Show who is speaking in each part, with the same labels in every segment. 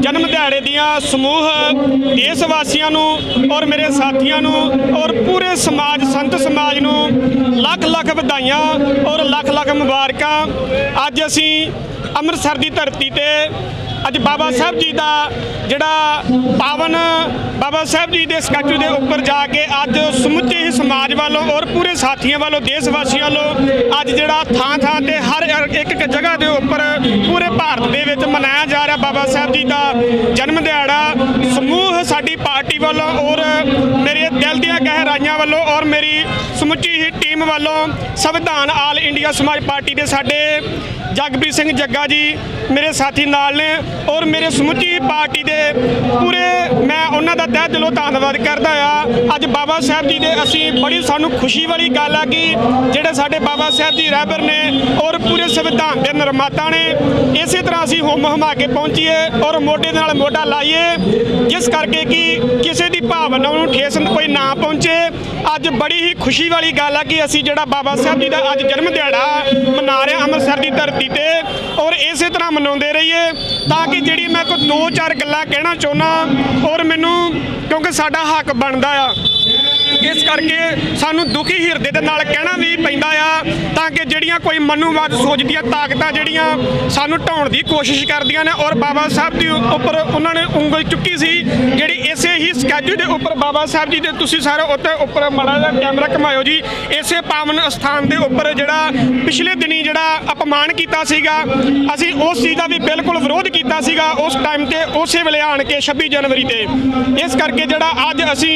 Speaker 1: ਜਨਮ ਦਿਹਾੜੇ ਦੀਆਂ ਸਮੂਹ ਦੇਸ਼ ਵਾਸੀਆਂ ਨੂੰ ਔਰ ਮੇਰੇ ਸਾਥੀਆਂ ਨੂੰ ਔਰ ਪੂਰੇ ਸਮਾਜ, ਸੰਤ ਸਮਾਜ ਨੂੰ ਲੱਖ ਲੱਖ ਵਧਾਈਆਂ ਔਰ ਲੱਖ ਲੱਖ ਮੁਬਾਰਕਾਂ। ਅੱਜ ਅਸੀਂ ਅੰਮ੍ਰਿਤਸਰ ਦੀ ਧਰਤੀ ਤੇ ਅੱਜ ਬਾਬਾ ਸਾਹਿਬ ਜੀ ਦਾ ਜਿਹੜਾ ਪਾਵਨ ਬਾਬਾ ਸਾਹਿਬ ਜੀ ਦੇ ਸਕੈਚੂ ਦੇ ਉੱਪਰ ਜਾ ਕੇ ਅੱਜ ਸਮੁੱਚੇ ਹੀ ਸਮਾਜ ਵੱਲੋਂ ਔਰ ਪੂਰੇ ਸਾਥੀਆਂ ਵੱਲੋਂ ਦੇਸ਼ ਵਾਸੀਆਂ ਵੱਲੋਂ ਅੱਜ ਜਿਹੜਾ ਥਾਂ ਥਾਂ ਤੇ ਹਰ ਇੱਕ ਇੱਕ ਜਗ੍ਹਾ ਦੇ ਉੱਪਰ ਪੂਰੇ ਭਾਰਤ ਦੇ ਵਿੱਚ ਮਨਾਇਆ ਜਾ ਰਿਹਾ ਬਾਬਾ ਸਾਹਿਬ ਜੀ ਦਾ ਜਨਮ ਦਿਹਾੜਾ। ਸਮੂਹ ਸਾਡੀ ਪਾਰਟੀ ਵੱਲੋਂ ਔਰ ਮੇਰੇ ਦਿਲ ਦੀਆਂ ਗਹਿਰਾਈਆਂ ਵੱਲੋਂ ਔਰ ਮੇਰੀ ਸਮੁੱਚੀ ਹੀ ਟੀਮ ਵੱਲੋਂ ਸੰਵਿਧਾਨ ਆਲ ਇੰਡੀਆ ਸਮਾਜ ਪਾਰਟੀ ਦੇ ਸਾਡੇ ਜਗਪ੍ਰੀਤ ਸਿੰਘ ਜੱਗਾ ਜੀ ਮੇਰੇ ਸਾਥੀ ਨਾਲ ਨੇ ਔਰ ਮੇਰੇ ਸਮੁੱਚੀ ਪਾਰਟੀ ਦੇ ਪੂਰੇ ਮੈਂ ਉਹਨਾਂ ਦਾ ਤਹਿ ਦਿਲੋਂ ਧੰਨਵਾਦ ਕਰਦਾ ਆ। ਅੱਜ ਬਾਬਾ ਸਾਹਿਬ ਜੀ ਦੇ ਅਸੀਂ ਬੜੀ ਸਾਨੂੰ ਖੁਸ਼ੀ ਵਾਲੀ ਗੱਲ ਆ ਕਿ ਜਿਹੜੇ ਸਾਡੇ ਬਾਬਾ ਸਾਹਿਬ ਜੀ ਰਹਿਬਰ ਨੇ ਔਰ ਪੂਰੇ ਸੰਵਿਧਾਨ ਦੇ ਨਿਰਮਾਤਾ ਨੇ, ਇਸੇ ਤਰ੍ਹਾਂ ਅਸੀਂ ਹੁਮ ਹਮਾ ਕੇ ਪਹੁੰਚੀਏ ਔਰ ਮੋਢੇ ਨਾਲ ਮੋਢਾ ਲਾਈਏ, ਜਿਸ ਕਰਕੇ ਕਿ ਕਿਸੇ ਦੀ ਭਾਵਨਾ ਨੂੰ ਠੇਸ ਕੋਈ ਨਾ ਪਹੁੰਚੇ। ਅੱਜ ਬੜੀ ਹੀ ਖੁਸ਼ੀ ਵਾਲੀ ਗੱਲ ਆ ਕਿ ਅਸੀਂ ਜਿਹੜਾ ਬਾਬਾ ਸਾਹਿਬ ਜੀ ਦਾ ਅੱਜ ਜਨਮ ਦਿਹਾੜਾ ਮਨਾ ਰਹੇ ਹਾਂ ਅੰਮ੍ਰਿਤਸਰ ਦੀ ਧਰਤੀ ਤੇ ਔਰ ਇਸੇ ਤਰ੍ਹਾਂ ਮਨਾਉਂਦੇ ਰਹੀਏ ਤਾਂ ਕਿ ਜਿਹੜੀ ਮੈਂ ਕੋਈ ਦੋ ਚਾਰ ਗੱਲਾਂ ਕਹਿਣਾ ਚਾਹੁੰਦਾ ਔਰ ਮੈਨੂੰ ਕਿਉਂਕਿ ਸਾਡਾ ਹੱਕ ਬਣਦਾ ਆ। ਇਸ ਕਰਕੇ ਸਾਨੂੰ ਦੁਖੀ ਹਿਰਦੇ ਦੇ ਨਾਲ ਕਹਿਣਾ ਵੀ ਪੈਂਦਾ ਆ ਜਿਹੜੀਆਂ ਕੋਈ ਮਨੂਵਾਦ ਸੋਚਦੀਆਂ ਤਾਕਤਾਂ ਜਿਹੜੀਆਂ ਸਾਨੂੰ ਢਾਉਣ ਦੀ ਕੋਸ਼ਿਸ਼ ਕਰਦੀਆਂ ਨੇ ਔਰ ਬਾਬਾ ਸਾਹਿਬ ਦੇ ਉੱਪਰ ਉਹਨਾਂ ਨੇ ਉਂਗਲ ਚੁੱਕੀ ਸੀ, ਜਿਹੜੀ ਇਸੇ ਹੀ ਸਕੈਜੂ ਦੇ ਉੱਪਰ ਬਾਬਾ ਸਾਹਿਬ ਜੀ ਦੇ ਤੁਸੀਂ ਸਾਰੇ ਉੱਤੇ ਉੱਪਰ ਮਾੜਾ ਜਿਹਾ ਕੈਮਰਾ ਘਮਾਇਓ ਜੀ, ਇਸੇ ਪਾਵਨ ਸਥਾਨ ਦੇ ਉੱਪਰ ਜਿਹੜਾ ਪਿਛਲੇ ਦਿਨੀ ਜਿਹੜਾ ਅਪਮਾਨ ਕੀਤਾ ਸੀਗਾ, ਅਸੀਂ ਉਸ ਚੀਜ਼ ਦਾ ਵੀ ਬਿਲਕੁਲ ਵਿਰੋਧ ਕੀਤਾ ਸੀਗਾ ਉਸ ਟਾਈਮ ਤੇ, ਉਸੇ ਵੇਲੇ ਆਣ ਕੇ 26 ਜਨਵਰੀ ਤੇ। ਇਸ ਕਰਕੇ ਜਿਹੜਾ ਅੱਜ ਅਸੀਂ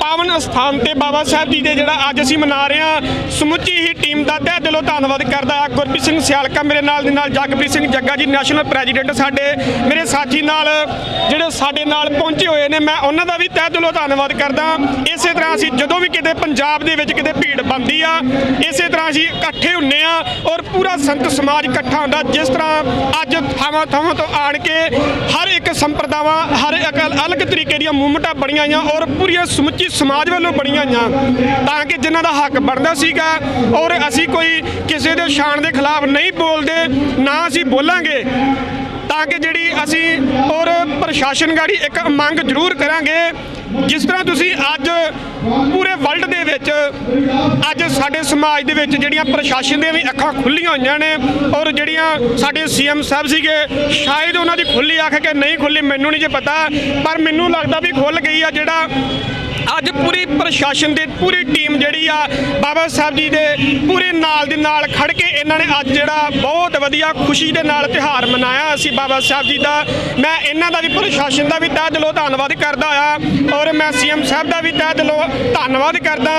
Speaker 1: ਪਾਵਨ ਸਥਾਨ ਤੇ ਬਾਬਾ ਸਾਹਿਬ ਜੀ ਦੇ ਜਿਹੜਾ ਅੱਜ ਅਸੀਂ ਮਨਾ ਰਹੇ ਹਾਂ, ਸਮੁੱਚੀ ਹੀ ਟੀਮ ਦਾ ਤਹਿ ਦਿਲੋਂ ਧੰਨਵਾਦ ਕਰਦਾ ਹਾਂ ਗੁਰਪ੍ਰੀਤ ਸਿੰਘ ਸਿਆਲਕਾ ਮੇਰੇ ਨਾਲ ਦੇ ਨਾਲ ਜਗਪ੍ਰੀਤ ਸਿੰਘ ਜੱਗਾ ਜੀ ਨੈਸ਼ਨਲ ਪ੍ਰੈਜ਼ੀਡੈਂਟ ਸਾਡੇ, ਮੇਰੇ ਸਾਥੀ ਨਾਲ, ਜਿਹੜੇ ਸਾਡੇ ਨਾਲ ਪਹੁੰਚੇ ਹੋਏ ਨੇ, ਮੈਂ ਉਹਨਾਂ ਦਾ ਵੀ ਤਹਿ ਦਿਲੋਂ ਧੰਨਵਾਦ ਕਰਦਾ ਇਸੇ ਤਰ੍ਹਾਂ ਅਸੀਂ ਜਦੋਂ ਵੀ ਕਿਤੇ ਪੰਜਾਬ ਦੇ ਵਿੱਚ ਕਿਤੇ ਭੀੜ ਬਣਦੀ ਆ, ਇਸੇ ਤਰ੍ਹਾਂ ਅਸੀਂ ਇਕੱਠੇ ਹੁੰਨੇ ਆ ਔਰ ਪੂਰਾ ਸੰਤ ਸਮਾਜ ਇਕੱਠਾ ਹੁੰਦਾ, ਜਿਸ ਤਰ੍ਹਾਂ ਅੱਜ ਥਾਵਾਂ ਥਾਵਾਂ ਤੋਂ ਆਣ ਕੇ ਹਰ ਇੱਕ ਸੰਪਰਦਾਵਾਂ, ਹਰ ਇੱਕ ਅਲੱਗ ਤਰੀਕੇ ਦੀਆਂ ਮੂਵਮੈਂਟਾਂ ਬਣੀਆਂ ਆਈਆਂ ਔਰ ਪੂਰੀਆਂ ਸਮੁੱਚੀ ਸਮਾਜ ਵੱਲੋਂ ਬਣੀਆਂ ਆਈਆਂ ਤਾਂ ਕਿ ਜਿਨ੍ਹਾਂ ਦਾ ਹੱਕ ਬਣਦਾ ਸੀਗਾ ਔਰ ਅਸੀਂ ਕੋਈ ਕਿਸੇ ਦੇ ਸ਼ਾਨ ਦੇ ਖਿਲਾਫ ਨਹੀਂ ਬੋਲਦੇ, ਨਾ ਅਸੀਂ ਬੋਲਾਂਗੇ, ਤਾਂ ਕਿ ਜਿਹੜੀ ਅਸੀਂ ਔਰ ਪ੍ਰਸ਼ਾਸਨ ਗਾੜੀ ਇੱਕ ਮੰਗ ਜ਼ਰੂਰ ਕਰਾਂਗੇ, ਜਿਸ ਤਰ੍ਹਾਂ ਤੁਸੀਂ ਅੱਜ ਪੂਰੇ ਵਰਲਡ ਦੇ ਵਿੱਚ, ਅੱਜ ਸਾਡੇ ਸਮਾਜ ਦੇ ਵਿੱਚ ਜਿਹੜੀਆਂ ਪ੍ਰਸ਼ਾਸਨ ਦੀਆਂ ਵੀ ਅੱਖਾਂ ਖੁੱਲੀਆਂ ਹੋਈਆਂ ਨੇ, ਔਰ ਜਿਹੜੀਆਂ ਸਾਡੇ ਸੀਐਮ ਸਾਹਿਬ ਸੀਗੇ, ਸ਼ਾਇਦ ਉਹਨਾਂ ਦੀ ਖੁੱਲੀ ਅੱਖ ਕਿ ਨਹੀਂ ਖੁੱਲੀ, ਮੈਨੂੰ ਨਹੀਂ ਜੇ ਪਤਾ, ਪਰ ਮੈਨੂੰ ਲੱਗਦਾ ਵੀ ਖੁੱਲ ਗਈ ਆ ਜਿਹੜਾ ਅੱਜ ਪੂਰੀ ਪ੍ਰਸ਼ਾਸਨ ਦੀ, ਪੂਰੀ ਟੀਮ ਜਿਹੜੀ ਆ, ਬਾਬਾ ਸਾਹਿਬ ਜੀ ਦੇ ਪੂਰੇ ਨਾਲ ਦੇ ਨਾਲ ਖੜ ਕੇ ਇਹਨਾਂ ਨੇ ਅੱਜ ਜਿਹੜਾ ਬਹੁਤ ਵਧੀਆ ਖੁਸ਼ੀ ਦੇ ਨਾਲ ਤਿਹਾਰ ਮਨਾਇਆ ਅਸੀਂ ਬਾਬਾ ਸਾਹਿਬ ਜੀ ਦਾ। ਮੈਂ ਇਹਨਾਂ ਦਾ ਵੀ ਪ੍ਰਸ਼ਾਸਨ ਦਾ ਵੀ ਤਹਿ ਦਿਲੋਂ ਧੰਨਵਾਦ ਕਰਦਾ ਆ ਔਰ ਮੈਂ ਸੀਐਮ ਸਾਹਿਬ ਦਾ ਵੀ ਤਹਿ ਦਿਲੋਂ ਧੰਨਵਾਦ ਕਰਦਾ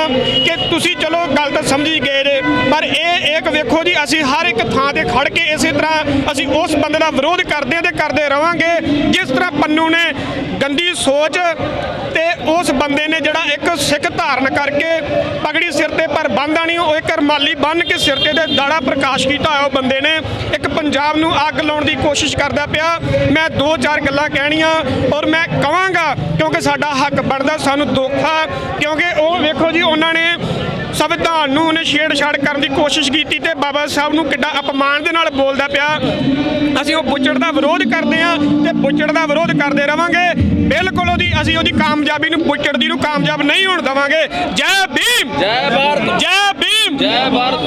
Speaker 1: ਕਿ ਤੁਸੀਂ ਚਲੋ ਗੱਲ ਤਾਂ ਸਮਝੀ ਗਏ ਜੇ, ਪਰ ਇਹ ਇੱਕ ਵੇਖੋ ਜੀ, ਅਸੀਂ ਹਰ ਇੱਕ ਥਾਂ ਤੇ ਖੜ ਕੇ ਇਸੇ ਤਰ੍ਹਾਂ ਅਸੀਂ ਉਸ ਬੰਦੇ ਦਾ ਵਿਰੋਧ ਕਰਦੇ ਹਾਂ ਤੇ ਕਰਦੇ ਰਵਾਂਗੇ। ਜਿਸ ਤਰ੍ਹਾਂ ਪੰਨੂ ਨੇ ਗੰਦੀ ਸੋਚ ਤੇ ਉਸ ਬੰਦੇ ਨੇ ਜਿਹੜਾ ਇੱਕ ਸਿੱਖ ਧਾਰਨ ਕਰਕੇ ਪਗੜੀ ਸਿਰ ਤੇ ਪਰ ਬੰਨ੍ਹਦਾ ਨਹੀਂ, ਉਹ ਇੱਕ ਰਮਾਲੀ ਬੰਨ ਕੇ ਸਿਰ ਤੇ ਤੇ ਦਾੜਾ ਪ੍ਰਕਾਸ਼ ਕੀਤਾ ਹੋਇਆ ਉਹ ਬੰਦੇ ਨੇ। ਇੱਕ ਪੰਜਾਬ ਨੂੰ ਅੱਗ ਲਾਉਣ ਦੀ ਕੋਸ਼ਿਸ਼ ਕਰਦਾ ਪਿਆ। ਮੈਂ ਦੋ ਚਾਰ ਗੱਲਾਂ ਕਹਿਣੀਆਂ ਔਰ ਮੈਂ ਕਵਾਂਗਾ ਕਿਉਂਕਿ ਸਾਡਾ ਹੱਕ ਬਣਦਾ, ਸਾਨੂੰ ਦੁੱਖ ਆ ਕਿਉਂਕਿ ਉਹ ਵੇਖੋ ਜੀ, ਉਹਨਾਂ ਨੇ ਸੰਵਿਧਾਨ ਨੂੰ ਉਹਨੇ ਛੇੜਛਾੜ ਕਰਨ ਦੀ ਕੋਸ਼ਿਸ਼ ਕੀਤੀ ਤੇ ਬਾਬਾ ਸਾਹਿਬ ਨੂੰ ਕਿੱਡਾ ਅਪਮਾਨ ਦੇ ਨਾਲ ਬੋਲਦਾ ਪਿਆ। ਅਸੀਂ ਉਹ ਬੁੱਚੜ ਦਾ ਵਿਰੋਧ ਕਰਦੇ ਆ ਤੇ ਬੁੱਚੜ ਦਾ ਵਿਰੋਧ ਕਰਦੇ ਰਵਾਂਗੇ। ਬਿਲਕੁਲ ਉਹਦੀ ਅਸੀਂ ਉਹਦੀ ਕਾਮਯਾਬੀ ਨੂੰ ਬੁੱਚੜ ਦੀ ਨੂੰ ਕਾਮਯਾਬ ਨਹੀਂ ਹੋਣ ਦੇਵਾਂਗੇ। ਜੈ ਭੀਮ!
Speaker 2: ਜੈ ਭਾਰਤ!
Speaker 1: ਜੈ ਭੀਮ!
Speaker 2: ਜੈ ਭਾਰਤ!